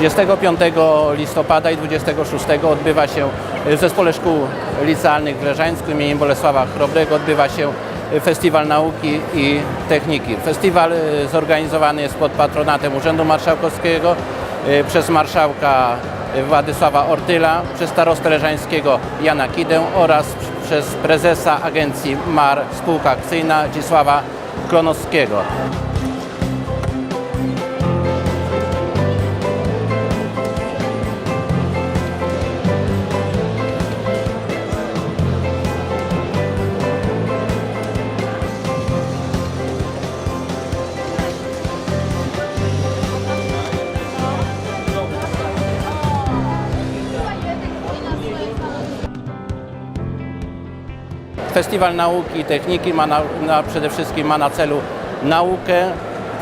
25 listopada i 26 odbywa się w Zespole Szkół Licealnych w Leżańsku imieniem Bolesława Chrobrego odbywa się Festiwal Nauki i Techniki. Festiwal y, zorganizowany jest pod patronatem Urzędu Marszałkowskiego y, przez marszałka Władysława Ortyla, przez starostę leżańskiego Jana Kidę oraz przez prezesa agencji MAR Spółka Akcyjna Dzisława Klonowskiego. Festiwal Nauki i Techniki ma na, na, przede wszystkim ma na celu naukę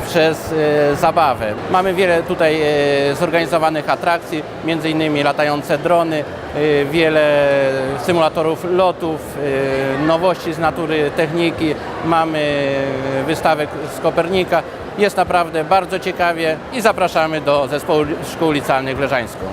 przez e, zabawę. Mamy wiele tutaj e, zorganizowanych atrakcji, między innymi latające drony, e, wiele symulatorów lotów, e, nowości z natury techniki, mamy wystawę z Kopernika. Jest naprawdę bardzo ciekawie i zapraszamy do Zespołu Szkół Licealnych w Leżańsku.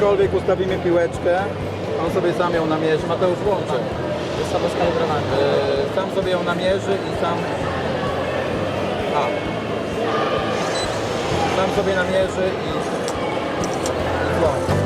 Gdziekolwiek ustawimy piłeczkę, on sobie sam ją namierzy. Mateusz włączy. Jest samoskalibrowane. Yy, Sam sobie ją namierzy i sam... A. Sam sobie namierzy i... i włączy.